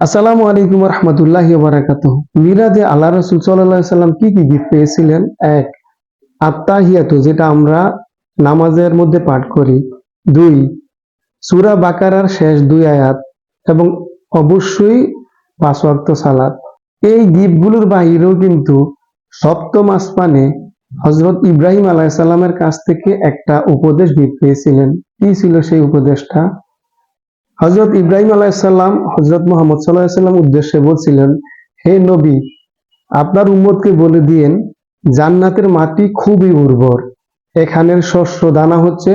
আসসালামু আলাইকুম রহমতুল্লাহ বারাকাত মিলাদে আল্লাহ রসুল সাল্লাহ সাল্লাম কি কি গিফট পেয়েছিলেন? এক আত্মাহিয়াতু যেটা আমরা নামাজের মধ্যে পাঠ করি। দুই, সুরা বাকারার শেষ দুই আয়াত এবং অবশ্যই পাঁচ সালাত। এই গিফটগুলোর বাহিরেও কিন্তু সপ্তম আসমানে হজরত ইব্রাহিম আলাইসাল্লামের কাছ থেকে একটা উপদেশ গিফট পেয়েছিলেন। কি ছিল সেই উপদেশটা? হজরত ইব্রাহিম আলাইসাল্লাম হজরত মোহাম্মদ সাল্লাহাম উদ্দেশ্যে বলছিলেন, হে নবী, আপনার উম্মতকে বলে দিয়েন, জান্নাতের মাটি খুবই উর্বর। এখানের শস্য দানা হচ্ছে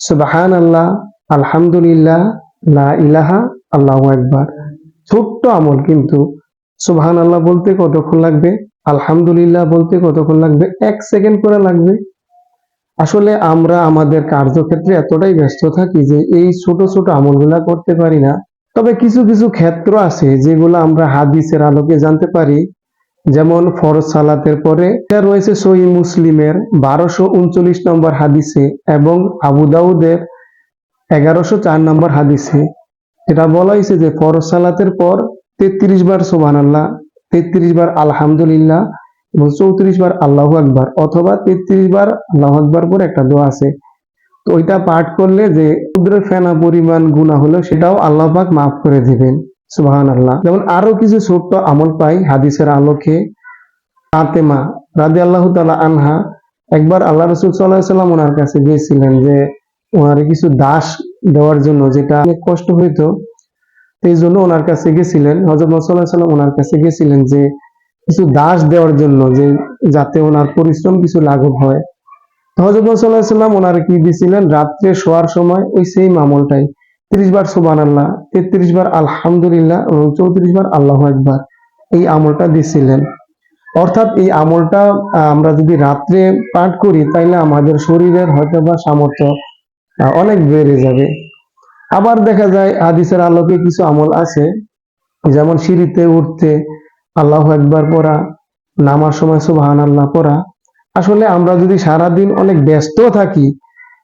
সুবাহান আল্লাহ আলহামদুলিল্লাহ, লা ইলাহা, আল্লাহ একবার ছোট্ট আমল কিন্তু। সুবাহান আল্লাহ বলতে কতক্ষণ লাগবে? আলহামদুলিল্লাহ বলতে কতক্ষণ লাগবে? এক সেকেন্ড করে লাগবে। আসলে আমরা আমাদের কার্যক্ষেত্রে এতটাই ব্যস্ত থাকি যে এই ছোট ছোট আমলগুলা করতে পারি না। তবে কিছু কিছু ক্ষেত্র আছে যেগুলো আমরা হাদিসের আলোকে জানতে পারি। যেমন ফরজ সালাতের পরে রয়েছে সহি মুসলিমের বারোশো উনচল্লিশ নম্বর হাদিসে এবং আবু দাউদের এগারোশো চার নম্বর হাদিসে। এটা বলা হয়েছে যে ফরজ সালাতের পর তেত্রিশ বার সোবান আল্লাহ তেত্রিশ বার আলহামদুলিল্লাহ এবং চৌত্রিশ বার আল্লাহ আকবার অথবা তেত্রিশ বার আল্লাহ আকবার করে একটা দোয়া আছে। তো ওইটা পাঠ করলে যে সমুদ্রের ফেনা, পরিমাণ গুণা হলো সেটাও আল্লাহ পাক মাফ করে দিবেন। সুবাহান আল্লাহ যেমন আরও কিছু ছোট্ট আমল পাই হাদিসের আলোকে। ফাতেমা রাদি আল্লাহ তালা আনহা একবার আল্লাহ রসুল সাল্লাহ সাল্লাম ওনার কাছে গিয়েছিলেন যে ওনার কিছু দাস দেওয়ার জন্য যেটা অনেক কষ্ট হইতো এই জন্য ওনার কাছে গেছিলেন হজরত সাল্লাহ সাল্লাম ওনার কাছে গেছিলেন যে কিছু দাস দেওয়ার জন্য যে যাতে ওনার পরিশ্রম কিছু লাঘব হয়। হজরত কি রাত্রে শোয়ার সময় ওই আমলটাই। ত্রিশ বার আল্লাহ তেত্রিশ বার আলহামদুলিল্লাহ এবং চৌত্রিশ বার আল্লাহ একবার এই আমলটা দিছিলেন। অর্থাৎ এই আমলটা আমরা যদি রাত্রে পাঠ করি তাইলে আমাদের শরীরের হয়তো বা সামর্থ্য অনেক বেড়ে যাবে। আবার দেখা যায়, হাদিসের আলোকে কিছু আমল আছে, যেমন সিঁড়িতে উঠতে আল্লাহ একবার পড়া, নামার সময় সুবাহান আল্লাহ পড়া। আসলে আমরা যদি সারাদিন অনেক ব্যস্ত থাকি,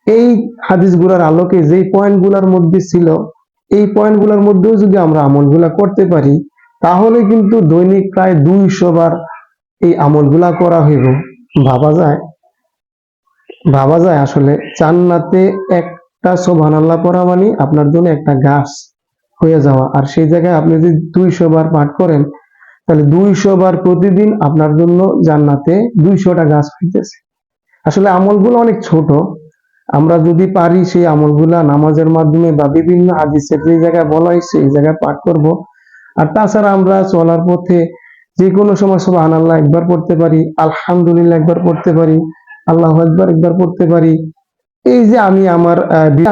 এই হাদিসগুলোর আলোকে যেই পয়েন্টগুলোর মধ্যে ছিল, এই পয়েন্টগুলোর মধ্যেও যদি আমরা আমলগুলা করতে পারি, তাহলে কিন্তু দৈনিক প্রায় দুইশো বার এই আমলগুলা করা হইব। ভাবা যায়? ভাবা যায় আসলে। চান্নাতে একটা সোভান আল্লাহ পড়া মানে আপনার জন্য একটা গাছ হয়ে যাওয়া। আর সেই জায়গায় আপনি যদি দুইশো বার পাঠ করেন তাহলে দুইশো বার প্রতিদিন আপনার জন্য জান্নাতে দুইশোটা গাছ হইতেছে। আসলে আমলগুলো অনেক ছোট। আমরা যদি পারি সেই আমলগুলা নামাজের মাধ্যমে বা বিভিন্ন হাদিসের যে জায়গায় বলা হয়েছে, এই জায়গায় পাঠ করব। আর তাছাড়া আমরা চলার পথে যে কোনো সময় সব আল্লাহ একবার পড়তে পারি, আলহামদুলিল্লাহ একবার পড়তে পারি, আল্লাহ একবার একবার পড়তে পারি। এই যে আমি আমার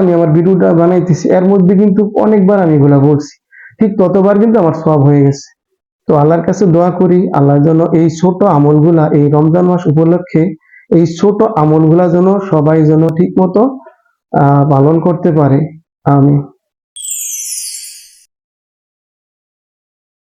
আমি আমার ভিডিওটা বানাইতেছি, এর মধ্যে কিন্তু অনেকবার আমি এগুলা বলছি ঠিক ততবার কিন্তু আমার সব হয়ে গেছে। তো আল্লাহর কাছে দোয়া করি, আল্লাহর জন্য এই ছোট আমলগুলা এই রমজান মাস উপলক্ষে এই ছোট আমলগুলা যেন সবাই যেন ঠিক মতো পালন করতে পারে। আমি